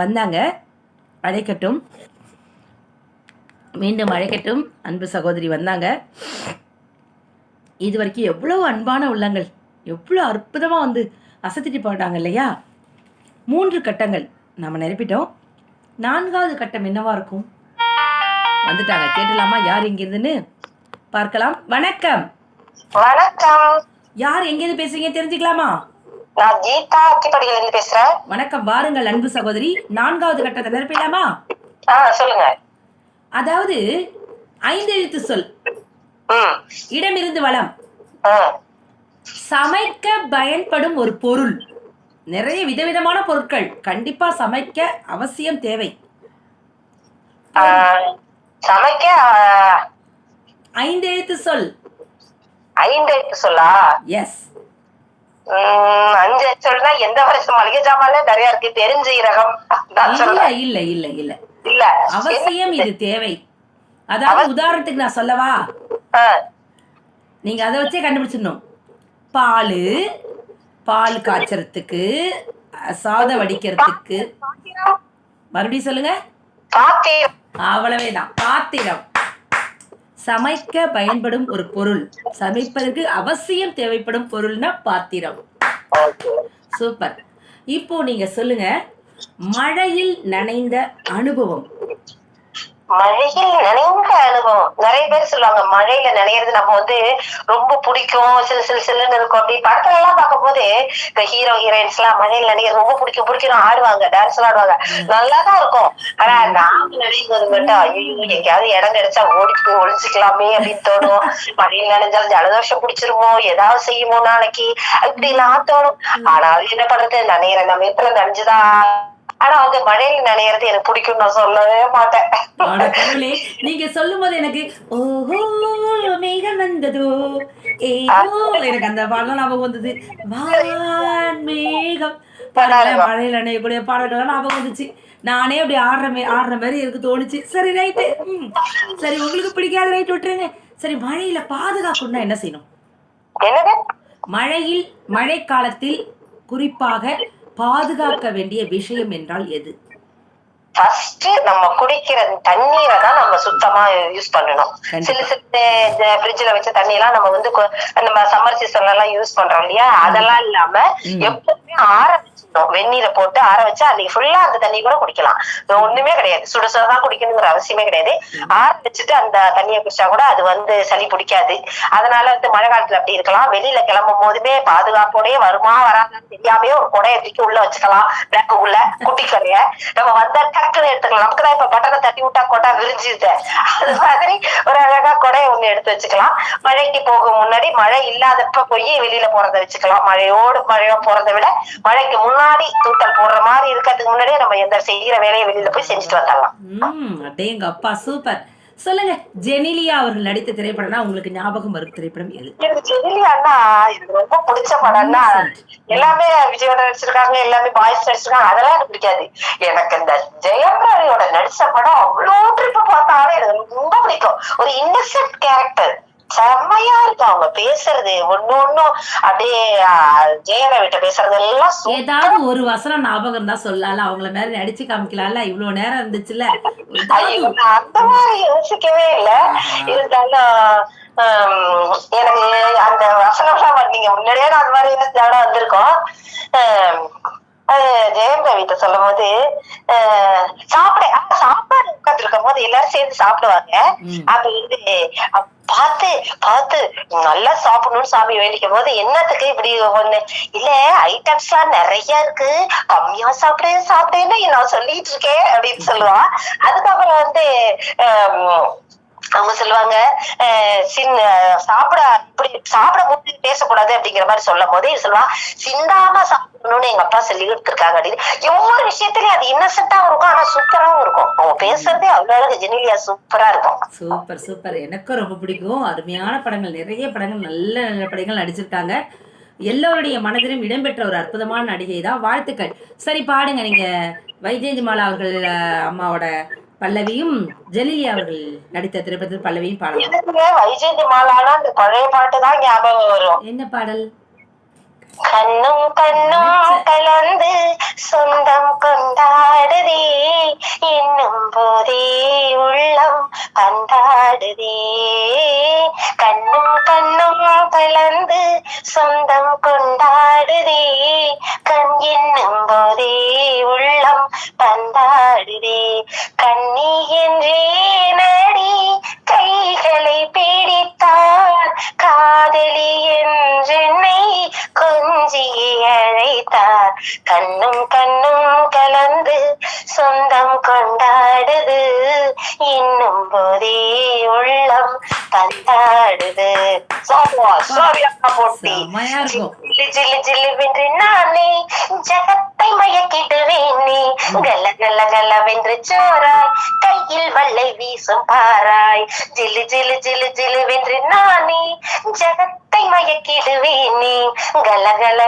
வந்தாங்க. அழைக்கட்டும். மீண்டும் அழைக்கட்டும். அன்பு சகோதரி வந்தாங்க. இது வரைக்கும் எவ்வளோ அன்பான உள்ளங்கள். எவ்வளோ அற்புதமாக வந்து அசத்திட்டு போட்டாங்க இல்லையா? மூன்று கட்டங்கள் நம்ம நிரப்பிட்டோம். நான்காவது கட்டம் என்னவா இருக்கும்? வந்துட்டாங்க. கேட்டலாமா? யார் எங்கிருந்துன்னு பார்க்கலாம். வணக்கம். வணக்கம். யார் எங்கேருந்து பேசுறீங்க? தெரிஞ்சுக்கலாமா? நான் கீதா அக்கிப்படியில இருந்து பேசுறேன். வணக்கம் வாருங்கள் அன்பு சகோதரி. நான்காவது கட்டத்தை நிரப்பிடலாமா சொல்லுங்க. அதாவது ஐந்து எழுத்து சொல். இடமிருந்து வளம். சமைக்க பயன்படும் ஒரு பொருள். நிறைய விதவிதமான பொருட்கள். கண்டிப்பா சமைக்க அவசியம் தேவை. சமைக்க ஐந்து எழுத்து சொல். ஐந்து எழுத்து சொல்லா? எஸ் ம், அஞ்சு எழுத்து சொல்லுனா எந்த வருஷம்? மளிகை ஜாமான்ல நிறைய இருக்கு. தெரிஞ்சீரகம் நான் இல்ல இல்ல இல்ல இல்ல. இல்ல. அவசியம் இது தேவை. அதாவது உதாரணத்துக்கு நான் சொல்லவா? நீங்க அதை வச்சே கண்டுபிடிச்சிடணும். பால் பால் காய்ச்சறதுக்கு சாதம் வடிக்கிறதுக்கு. மறுபடியும் சொல்லுங்க. பாத்திரம். அவ்வளவே தான் பாத்திரம். சமைக்க பயன்படும் ஒரு பொருள். சமைப்பதற்கு அவசியம் தேவைப்படும் பொருள்னா பாத்திரம். சூப்பர். இப்போ நீங்க சொல்லுங்க மழையில் நனைந்த அனுபவம். மழையில் நனைந்த அனுபவம். நிறைய பேர் சொல்லுவாங்க மழையில நனையிறது நம்ம வந்து ரொம்ப பிடிக்கும். சில சில சில்லுன்னு இருக்கும். அப்படி படத்துல எல்லாம் பார்க்கும் போது இந்த ஹீரோ ஹீரோயின்ஸ் எல்லாம் மழையில நனைகிறது ரொம்ப பிடிக்கும். பிடிக்கும் ஆடுவாங்க டான்ஸ் எல்லாம் ஆடுவாங்க. நல்லா தான் இருக்கும். ஆனா நாம நினைக்கிறது மட்டும் ஐயோ எங்கேயாவது இடம் கிடைச்சா ஓடி போய் ஒளிஞ்சுக்கலாமே அப்படின்னு தோணும். மழையில் நனைஞ்சாலும் ஜலதோஷம் பிடிச்சிருமோ ஏதாவது செய்யுமோ நாளைக்கு இப்படி எல்லாம் தோணும். ஆனா அது என்ன பண்றது? நனையிற நம்ம எத்தனை நனைஞ்சுதான் ஆனா அவங்க மழையில நனையிறது எனக்கு பிடிக்கும் நான் சொல்லவே மாட்டேன். நீங்க சொல்லும் போது எனக்கு ஓஹோ மேகம் வந்ததோ ஏதோ எனக்கு அந்த பாடலாம் ஞாபகம் வந்தது. வான் மேகம். மழையில் அணையக்கூடிய பாடல்கள் ஞாபகம் வந்துச்சு. நானே அப்படி ஆடுற மே ஆடுற மாதிரி எனக்கு தோணுச்சு. சரி ரைட்டு சரி உங்களுக்கு பிடிக்காத ரைட் விட்டுருங்க. சரி மழையில பாதுகாக்கணும்னா என்ன செய்யணும்? என்னது? மழையில் மழைக்காலத்தில் குறிப்பாக பாதுகாக்க வேண்டிய விஷயம் என்றால் எது ஃபர்ஸ்ட் நம்ம குடிக்கிற தண்ணீரை தான் நம்ம சுத்தமா யூஸ் பண்ணணும். சில சில ஃப்ரிட்ஜ்ல வச்ச தண்ணி எல்லாம் நம்ம வந்து நம்ம சம்மர் சீசன்ல எல்லாம் யூஸ் பண்றோம் இல்லையா அதெல்லாம் இல்லாம. எப்பவுமே ஆற வச்சிடணும் வெந்நீரை போட்டு ஆற வச்சா அன்னைக்கு ஃபுல்லா அந்த தண்ணி கூட குடிக்கலாம். ஒண்ணுமே கிடையாது. சுட சுட தான் குடிக்கணுங்கிற அவசியமே கிடையாது. ஆற வச்சுட்டு அந்த தண்ணியை குடிச்சா கூட அது வந்து சளி பிடிக்காது. அதனால வந்து மழை காலத்துல அப்படி இருக்கலாம். வெளியில கிளம்பும் போதுமே பாதுகாப்போடய வருமா வராதான்னு தெரியாமே ஒரு குடையை தூக்கி உள்ள வச்சுக்கலாம். பேக்குக்குள்ள குட்டி கடையை. நம்ம வந்தா டக்குன்னு எடுத்துக்கலாம். நமக்கு தான் இப்ப பட்டனை தட்டி விட்டா கொட்டா விரிஞ்சுது அது மாதிரி ஒரு அழகா கொடையை ஒண்ணு எடுத்து வச்சுக்கலாம். மழைக்கு போகும் முன்னாடி மழை இல்லாதப்ப போய் வெளியில போறதை வச்சுக்கலாம். மழையோடு மழையோ போறதை விட மழைக்கு முன்னாடி தூத்தல் போடுற மாதிரி இருக்கிறதுக்கு முன்னாடியே நம்ம எந்த செய்யற வேலையை வெளியில போய் செஞ்சுட்டு வந்துடலாம். அடேங்க அப்பா சூப்பர். சொல்லுங்க ஜெனிலியா அவர்கள் நடித்த திரைப்படம்னா உங்களுக்கு ஞாபகம் வரும் திரைப்படம் எது? எனக்கு ஜெனிலி அண்ணா எனக்கு ரொம்ப பிடிச்ச படம்னா எல்லாமே விஜயோட நடிச்சிருக்காங்க எல்லாமே பாய்ஸ் நடிச்சிருக்காங்க அதெல்லாம் எனக்கு பிடிக்காது. எனக்கு இந்த ஜெயம் ரவியோட நடிச்ச படம் அவ்வளோ ட்ரிப் பார்த்தாலும் எனக்கு ரொம்ப பிடிக்கும். ஒரு இன்னசென்ட் கேரக்டர் செம்மையா இருக்கும் அவங்க பேசுறது ஒண்ணு ஒண்ணும் அப்படியே ஜெயரவிட்ட பேசுறது எல்லாம். ஏதாவது ஒரு வசனம் ஞாபகம் இருந்தா சொல்லலாம் அவங்கள மாதிரி நடிச்சு காமிக்கலாம்ல. இவ்வளவு நேரம் நான் அந்த மாதிரி யோசிக்கவே இல்ல. இருந்தாலும் எனக்கு அந்த வசனம்லாம் வந்தீங்க முன்னாடியே நான் அந்த மாதிரி யோசிச்ச இடம் வந்திருக்கோம். அது ஜெயம் ரவிட்ட சொல்லும் போது சாப்பிட சாப்பாடு உட்கார்ந்து இருக்கும் போது எல்லாரும் சேர்ந்து சாப்பிடுவாங்க. அப்ப வந்து பார்த்து பார்த்து நல்லா சாப்பிடணும்னு சாமி வேண்டிக்கும் போது என்னத்துக்கு இப்படி ஒண்ணு? இல்ல ஐட்டம்ஸ் எல்லாம் நிறைய இருக்கு. கம்மியா சாப்பிடு சாப்பிடுன்னு நான் சொல்லிட்டு இருக்கேன் அப்படின்னு சொல்லுவான் அதுக்கப்புறம் வந்து அவங்க சொல்லுவாங்க அஹ், சின்ன சாப்பிட இப்படி சாப்பிட போது பேசக்கூடாது அப்படிங்கிற மாதிரி சொல்லும் போது சொல்லுவான் சிந்தாம சாப்பிடணும்னு எங்க அப்பா சொல்லி கொடுத்துருக்காங்க அப்படின்னு. ஒவ்வொரு விஷயத்திலயும் அது இன்னசென்ட்டாவும் இருக்கும் ஆனா சூப்பராவும் இருக்கும். அவங்க பேசுறதே அவ்வளவு அழகு ஜெனிலியா சூப்பரா இருக்கும். Super super. எனக்கும் ரொம்ப பிடிக்கும். அருமையான படங்கள் நிறைய படங்கள் நல்ல நல்ல படங்கள் நடிச்சிருக்காங்க. எல்லோருடைய மனதிலும் இடம்பெற்ற ஒரு அற்புதமான நடிகை தான் வாழ்த்துக்கள். சரி பாடுங்க. நீங்க வைஜெயந்தி மாலா அவர்கள் அம்மாவோட பல்லவியும் ஜெலிலியா அவர்கள் நடித்த திரைப்படத்தில் பல்லவியும் எனக்கு வைஜெயந்தி மாலானா அந்த பழைய பாட்டு தான் ஞாபகம் வரும். என்ன பாடல்? கண்ணும் கண்ணும் கலந்து சொந்தம் கொண்டாடுதே. என்னும் போதே உள்ளம் பந்தாடுதே. கண்ணும் கண்ணும் கலந்து சொந்தம் கொண்டாடுதே. கண் என்னும் போதே உள்ளம் பந்தாடுதே. கண்ணி என்றே நடி கைகளை பிடித்தார் காதலி கொஞ்சியே அழைத்தார் கண்ணும் கண்ணும் கலந்து சொந்தம் கொண்டாடுது. இன்னும் போதே உள்ளம் இருக்கும். ஜில்லு ஜில்லு ஜில்லு வென்று நானே ஜகத்தை மயக்கிடுவேன் நீ. கல கல கலவென்று சோறாய். கையில் வல்லை வீசும் பாராய் ஜில்லு ஜில்லு ஜில்லு ஜில்லு வென்று நானே ஜகத்தை மயக்கிடுவேன் நீ. கல கல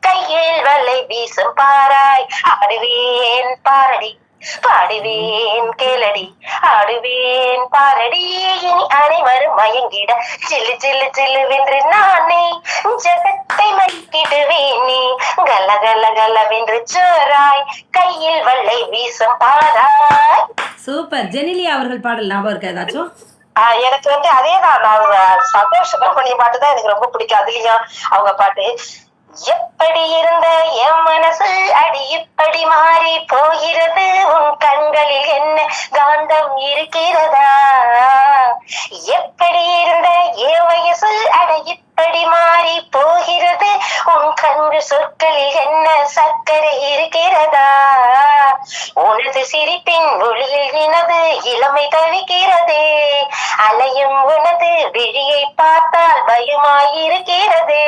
கையில் வலை வீசும் பாராய். ஆடுவேன் பாரடி பாடுவேன் கேளடி. ஆடுவேன் பாரடி இனி அனைவரும் மயங்கிட. சில்லு சில்லு சில்லு வென்று நானே ஜகத்தை மயக்கிடுவேன் நீ. கல கல கலவென்று சோறாய் கையில் வல்லை வீசும் பாராய். சூப்பர். ஜெனிலியா அவர்கள் பாடல் ஞாபகம் இருக்கா ஏதாச்சும்? எனக்கு வந்து அதே தான் நான் சந்தோஷ சுப்பிரமணிய பாட்டு தான் எனக்கு ரொம்ப பிடிக்கும். அதுலயும் அவங்க பாட்டு எப்படி இருந்த என் மனசு அடி இப்படி மாறி போகிறது? உன் கண்களில் என்ன காந்தம் இருக்கிறதா? எப்படி இருந்த என் வயசு அட இப்படி மாறி போகிறது? உன் கண்கள் சொற்களில் என்ன சர்க்கரை இருக்கிறதா? உனது சிரிப்பின் ஒளியில் எனது இளமை தவிக்கிறதே அலையும் உனது விழியை பார்த்தால் பயமாயிருக்கிறதே.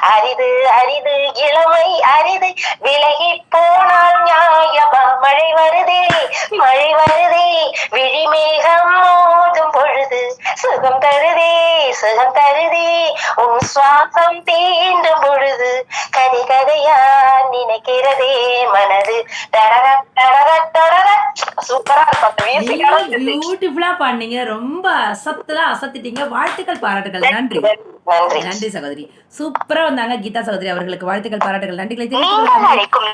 அரிது அரிது இளமை அரிது விலகி போனால் நியாயமா? மழை வருதே மழை வருதே விழிமேகம் சுகம் தருதே சுகம் தருதே உன் சுவாசம் தீண்டும் பொழுது கதை கதையா நினைக்கிறதே மனது சூப்பரா இருக்கும். பியூட்டிஃபுல்லா பாடினீங்க ரொம்ப அசத்தலா அசத்திட்டீங்க வாழ்த்துக்கள் பாராட்டுகள் நன்றி நன்றி நன்றி சகோதரி சூப்பரா வந்தாங்க கீதா சகோதரி அவர்களுக்கு வாழ்த்துக்கள் பாராட்டுகள் நன்றிகளை தெரிவித்துக். அழைக்கும்